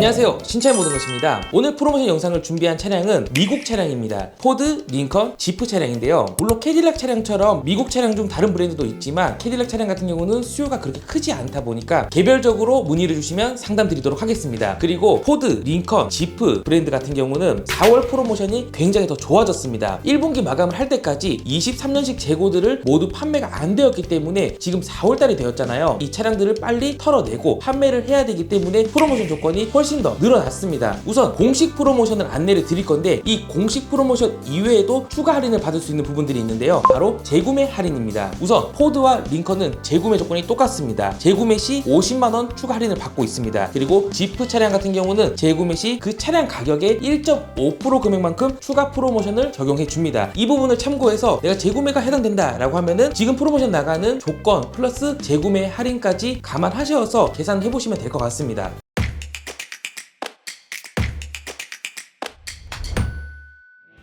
안녕하세요. 신차의 모든 것입니다. 오늘 프로모션 영상을 준비한 차량은 미국 차량입니다. 포드, 링컨, 지프 차량인데요. 물론 캐딜락 차량처럼 미국 차량 중 다른 브랜드도 있지만 캐딜락 차량 같은 경우는 수요가 그렇게 크지 않다 보니까 개별적으로 문의를 주시면 상담 드리도록 하겠습니다. 그리고 포드, 링컨, 지프 브랜드 같은 경우는 4월 프로모션이 굉장히 더 좋아졌습니다. 1분기 마감을 할 때까지 23년식 재고들을 모두 판매가 안 되었기 때문에 지금 4월달이 되었잖아요. 이 차량들을 빨리 털어내고 판매를 해야 되기 때문에 프로모션 조건이 훨씬 더 늘어났습니다. 우선 공식 프로모션을 안내를 드릴 건데 이 공식 프로모션 이외에도 추가 할인을 받을 수 있는 부분들이 있는데요. 바로 재구매 할인입니다. 우선 포드와 링컨은 재구매 조건이 똑같습니다. 재구매 시 50만 원 추가 할인을 받고 있습니다. 그리고 지프 차량 같은 경우는 재구매 시 그 차량 가격의 1.5% 금액만큼 추가 프로모션을 적용해 줍니다. 이 부분을 참고해서 내가 재구매가 해당된다라고 하면은 지금 프로모션 나가는 조건 플러스 재구매 할인까지 감안하셔서 계산해 보시면 될 것 같습니다.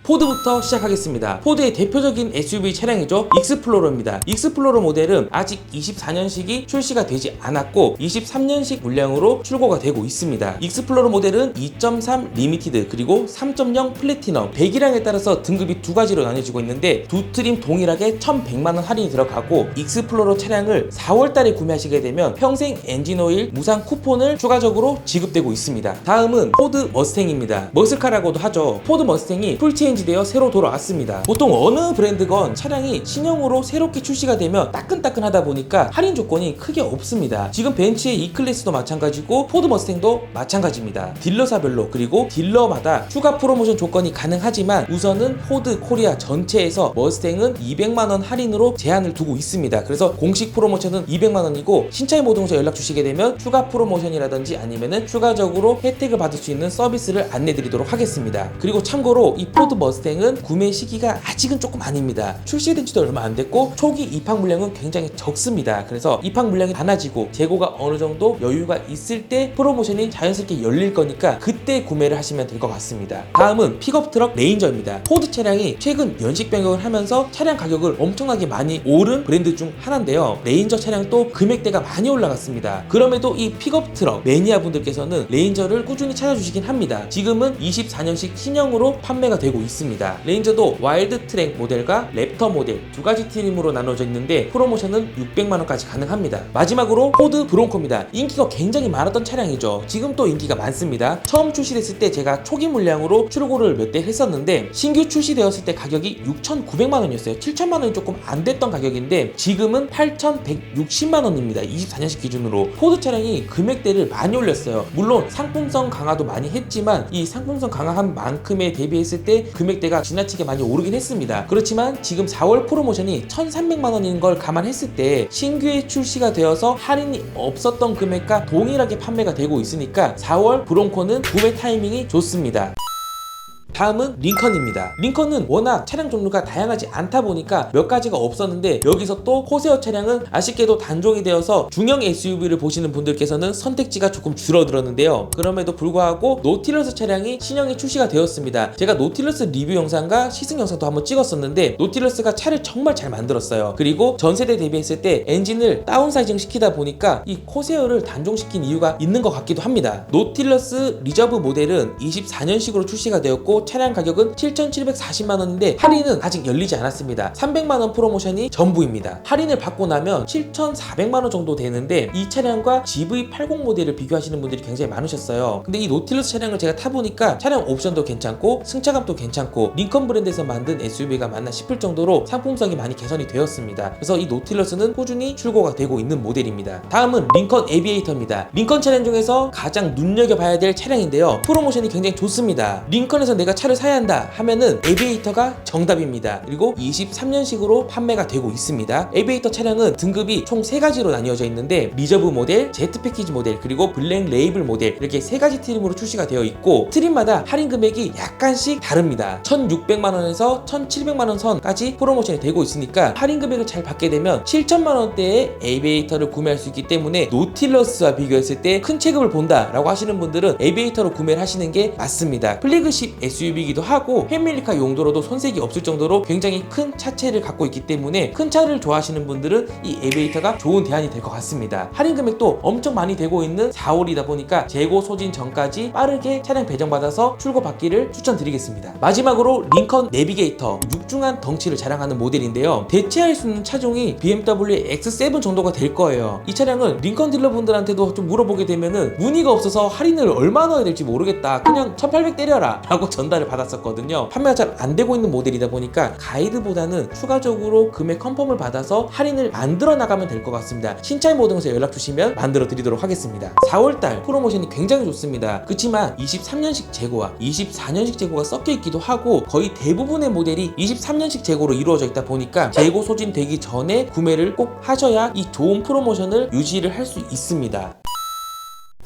포드부터 시작하겠습니다. 포드의 대표적인 SUV 차량이죠. 익스플로러입니다. 익스플로러 모델은 아직 24년식이 출시가 되지 않았고 23년식 물량으로 출고가 되고 있습니다. 익스플로러 모델은 2.3 리미티드 그리고 3.0 플래티넘 배기량에 따라서 등급이 두 가지로 나뉘어지고 있는데 두 트림 동일하게 1,100만 원 할인이 들어가고 익스플로러 차량을 4월 달에 구매하시게 되면 평생 엔진오일 무상 쿠폰을 추가적으로 지급되고 있습니다. 다음은 포드 머스탱입니다. 머슬카라고도 하죠. 포드 머스탱이 풀체인 지 되어 새로 돌아왔습니다. 보통 어느 브랜드건 차량이 신형으로 새롭게 출시가 되면 따끈따끈하다 보니까 할인 조건이 크게 없습니다. 지금 벤츠의 E클래스도 마찬가지고 포드 머스탱도 마찬가지입니다. 딜러사별로 그리고 딜러마다 추가 프로모션 조건이 가능하지만 우선은 포드 코리아 전체에서 머스탱은 200만 원 할인으로 제한을 두고 있습니다. 그래서 공식 프로모션은 200만 원이고 신차의 모동서 연락 주시게 되면 추가 프로모션이라든지 아니면은 추가적으로 혜택을 받을 수 있는 서비스를 안내 드리도록 하겠습니다. 그리고 참고로 이 포드 머스탱 은 구매 시기가 아직은 조금 아닙니다. 출시된 지도 얼마 안 됐고 초기 입항 물량은 굉장히 적습니다. 그래서 입항 물량이 많아지고 재고가 어느 정도 여유가 있을 때 프로모션이 자연스럽게 열릴 거니까 그때 구매를 하시면 될 것 같습니다. 다음은 픽업 트럭 레인저입니다. 포드 차량이 최근 연식 변경을 하면서 차량 가격을 엄청나게 많이 오른 브랜드 중 하나인데요. 레인저 차량도 금액대가 많이 올라갔습니다. 그럼에도 이 픽업 트럭 매니아 분들께서는 레인저를 꾸준히 찾아주시긴 합니다. 지금은 24년식 신형으로 판매가 되고 있습니다. 레인저도 와일드 트랙 모델과 랩터 모델 두 가지 트림으로 나눠져 있는데 프로모션은 600만 원까지 가능합니다. 마지막으로 포드 브론코입니다. 인기가 굉장히 많았던 차량이죠. 지금 또 인기가 많습니다. 처음 출시됐을 때 제가 초기 물량으로 출고를 몇 대 했었는데 신규 출시되었을 때 가격이 6,900만 원이었어요. 7천만 원이 조금 안 됐던 가격인데 지금은 8,160만 원입니다. 24년식 기준으로 포드 차량이 금액대를 많이 올렸어요. 물론 상품성 강화도 많이 했지만 이 상품성 강화한 만큼에 대비했을 때 금액 대가 지나치게 많이 오르긴 했습니다. 그렇지만 지금 4월 프로모션이 1,300만 원인 걸 감안했을 때 신규에 출시가 되어서 할인이 없었던 금액과 동일하게 판매가 되고 있으니까 4월 브론코는 구매 타이밍이 좋습니다. 다음은 링컨입니다. 링컨은 워낙 차량 종류가 다양하지 않다 보니까 몇 가지가 없었는데 여기서 또 코세어 차량은 아쉽게도 단종이 되어서 중형 SUV를 보시는 분들께서는 선택지가 조금 줄어들었는데요. 그럼에도 불구하고 노틸러스 차량이 신형이 출시가 되었습니다. 제가 노틸러스 리뷰 영상과 시승 영상도 한번 찍었었는데 노틸러스가 차를 정말 잘 만들었어요. 그리고 전세대 대비했을 때 엔진을 다운사이징 시키다 보니까 이 코세어를 단종시킨 이유가 있는 것 같기도 합니다. 노틸러스 리저브 모델은 24년식으로 출시가 되었고 차량 가격은 7,740만 원인데 할인은 아직 열리지 않았습니다. 300만 원 프로모션이 전부입니다. 할인을 받고 나면 7,400만 원 정도 되는데 이 차량과 GV80 모델을 비교하시는 분들이 굉장히 많으셨어요. 근데 이 노틸러스 차량을 제가 타보니까 차량 옵션도 괜찮고 승차감도 괜찮고 링컨 브랜드에서 만든 SUV가 맞나 싶을 정도로 상품성이 많이 개선이 되었습니다. 그래서 이 노틸러스는 꾸준히 출고가 되고 있는 모델입니다. 다음은 링컨 에비에이터입니다. 링컨 차량 중에서 가장 눈여겨봐야 될 차량인데요. 프로모션이 굉장히 좋습니다. 링컨에서 내가 차를 사야 한다 하면은 에비에이터가 정답입니다. 그리고 23년식으로 판매가 되고 있습니다. 에비에이터 차량은 등급이 총 세 가지로 나뉘어져 있는데 리저브 모델, 제트 패키지 모델, 그리고 블랙 레이블 모델 이렇게 세 가지 트림으로 출시가 되어 있고 트림마다 할인 금액이 약간씩 다릅니다. 1,600만 원에서 1,700만 원 선까지 프로모션이 되고 있으니까 할인 금액을 잘 받게 되면 7천만 원대의 에비에이터를 구매할 수 있기 때문에 노틸러스와 비교했을 때 큰 체급을 본다라고 하시는 분들은 에비에이터로 구매를 하시는 게 맞습니다. 플래그십 SUV이기도 하고 패밀리카 용도로도 손색이 없을 정도로 굉장히 큰 차체를 갖고 있기 때문에 큰 차를 좋아하시는 분들은 이 에베이터가 좋은 대안이 될 것 같습니다. 할인 금액도 엄청 많이 되고 있는 4월이다 보니까 재고 소진 전까지 빠르게 차량 배정받아서 출고 받기를 추천드리겠습니다. 마지막으로 링컨 내비게이터 육중한 덩치를 자랑하는 모델인데요. 대체할 수 있는 차종이 BMW X7 정도가 될 거예요. 이 차량은 링컨 딜러분들한테도 좀 물어보게 되면은 문의가 없어서 할인을 얼마 넣어야 될지 모르겠다. 그냥 1800 때려라 라고 전 달을 받았었거든요. 판매가 잘 안 되고 있는 모델이다 보니까 가이드보다는 추가적으로 금액 컨펌을 받아서 할인을 만들어 나가면 될 것 같습니다. 신차의 모등에서 연락 주시면 만들어 드리도록 하겠습니다. 4월달 프로모션이 굉장히 좋습니다. 그렇지만 23년식 재고와 24년식 재고가 섞여 있기도 하고 거의 대부분의 모델이 23년식 재고로 이루어져 있다 보니까 재고 소진되기 전에 구매를 꼭 하셔야 이 좋은 프로모션을 유지를 할 수 있습니다.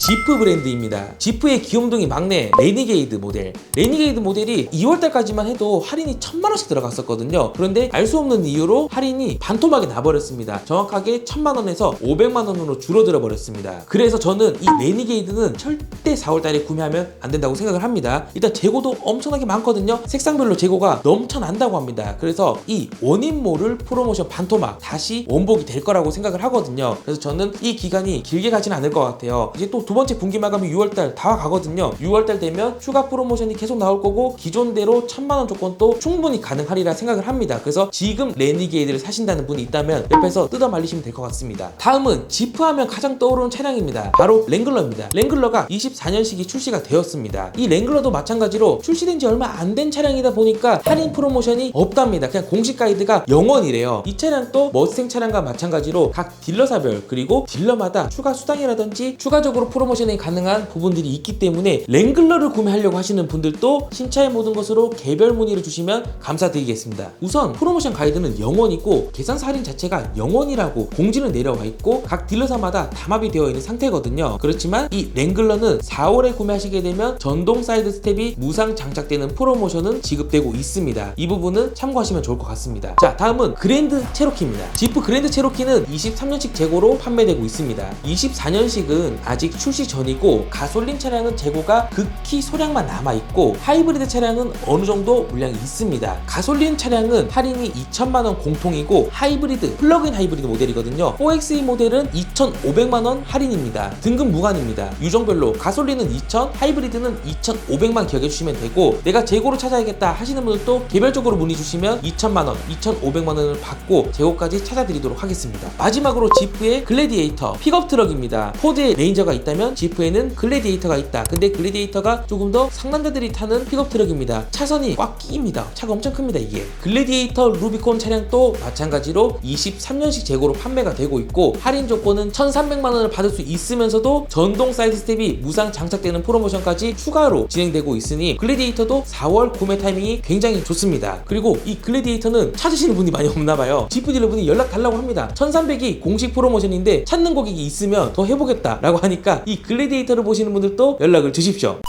지프 브랜드입니다. 지프의 귀염둥이 막내 레니게이드 모델. 레니게이드 모델이 2월달까지만 해도 할인이 1000만원씩 들어갔었거든요. 그런데 알 수 없는 이유로 할인이 반토막이 나버렸습니다. 정확하게 1000만원에서 500만 원으로 줄어들어 버렸습니다. 그래서 저는 이 레니게이드는 절대 4월달에 구매하면 안 된다고 생각을 합니다. 일단 재고도 엄청나게 많거든요. 색상별로 재고가 넘쳐난다고 합니다. 그래서 이 원인모를 프로모션 반토막 다시 원복이 될 거라고 생각을 하거든요. 그래서 저는 이 기간이 길게 가지는 않을 것 같아요. 이제 또두 번째 분기 마감이 6월달 다 가거든요. 6월달 되면 추가 프로모션이 계속 나올 거고 기존대로 1000만원 조건도 충분히 가능하리라 생각을 합니다. 그래서 지금 레니게이드를 사신다는 분이 있다면 옆에서 뜯어 말리시면 될 것 같습니다. 다음은 지프 하면 가장 떠오르는 차량입니다. 바로 랭글러입니다. 랭글러가 24년식이 출시가 되었습니다. 이 랭글러도 마찬가지로 출시된 지 얼마 안 된 차량이다 보니까 할인 프로모션이 없답니다. 그냥 공식 가이드가 영원이래요. 이 차량도 머스탱 차량과 마찬가지로 각 딜러사별 그리고 딜러마다 추가 수당이라든지 추가적으로 프로 모션이 가능한 부분들이 있기 때문에 랭글러를 구매하려고 하시는 분들도 신차의 모든 것으로 개별 문의를 주시면 감사드리겠습니다. 우선 프로모션 가이드는 영원이고 계산사 할인 자체가 영원이라고 공지는 내려와 있고 각 딜러사마다 담합이 되어 있는 상태거든요. 그렇지만 이 랭글러는 4월에 구매하시게 되면 전동 사이드 스텝이 무상 장착되는 프로모션은 지급되고 있습니다. 이 부분은 참고하시면 좋을 것 같습니다. 자, 다음은 그랜드 체로키입니다. 지프 그랜드 체로키는 23년식 재고로 판매되고 있습니다. 24년식은 아직 출시 전이고 가솔린 차량은 재고가 극히 소량만 남아 있고 하이브리드 차량은 어느 정도 물량이 있습니다. 가솔린 차량은 할인이 2천만 원 공통이고 하이브리드 플러그인 하이브리드 모델이거든요. 4XE 모델은 2,500만 원 할인입니다. 등급 무관입니다. 유종별로 가솔린은 2,000, 하이브리드는 2,500만 기억해 주시면 되고 내가 재고로 찾아야겠다 하시는 분들도 개별적으로 문의 주시면 2천만 원, 2,500만 원을 받고 재고까지 찾아드리도록 하겠습니다. 마지막으로 지프의 글래디에이터 픽업 트럭입니다. 포드에 레인저가 있다 면 지프에는 글래디에이터가 있다. 근데 글래디에이터가 조금 더 상남자들이 타는 픽업 트럭입니다. 차선이 꽉 끼입니다. 차가 엄청 큽니다 이게. 글래디에이터 루비콘 차량도 마찬가지로 23년식 재고로 판매가 되고 있고 할인 조건은 1,300만 원을 받을 수 있으면서도 전동 사이드 스텝이 무상 장착되는 프로모션까지 추가로 진행되고 있으니 글래디에이터도 4월 구매 타이밍이 굉장히 좋습니다. 그리고 이 글래디에이터는 찾으시는 분이 많이 없나 봐요. 지프 딜러분이 연락 달라고 합니다. 1,300이 공식 프로모션인데 찾는 고객이 있으면 더 해보겠다 라고 하니까 이 글래디에이터를 보시는 분들도 연락을 주십시오.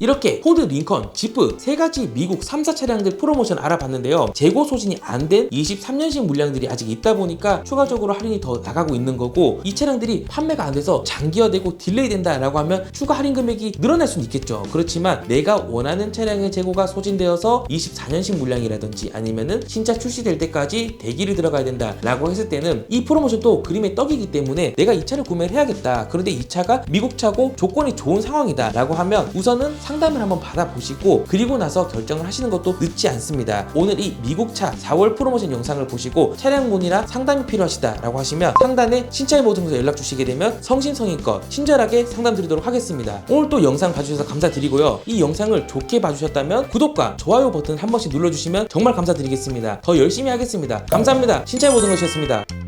이렇게 포드, 링컨, 지프 세 가지 미국 3사 차량들 프로모션 알아봤는데요. 재고 소진이 안 된 23년식 물량들이 아직 있다 보니까 추가적으로 할인이 더 나가고 있는 거고 이 차량들이 판매가 안 돼서 장기화되고 딜레이 된다라고 하면 추가 할인 금액이 늘어날 수는 있겠죠. 그렇지만 내가 원하는 차량의 재고가 소진되어서 24년식 물량이라든지 아니면은 신차 출시될 때까지 대기를 들어가야 된다라고 했을 때는 이 프로모션도 그림의 떡이기 때문에 내가 이 차를 구매를 해야겠다. 그런데 이 차가 미국 차고 조건이 좋은 상황이다라고 하면 우선은 상담을 한번 받아보시고 그리고 나서 결정을 하시는 것도 늦지 않습니다. 오늘 이 미국차 4월 프로모션 영상을 보시고 차량 문의나 상담이 필요하시다라고 하시면 상단에 신차의 모든 것에 연락 주시게 되면 성심성의껏 친절하게 상담 드리도록 하겠습니다. 오늘 또 영상 봐주셔서 감사드리고요. 이 영상을 좋게 봐주셨다면 구독과 좋아요 버튼 한 번씩 눌러주시면 정말 감사드리겠습니다. 더 열심히 하겠습니다. 감사합니다. 신차의 모든 것이었습니다.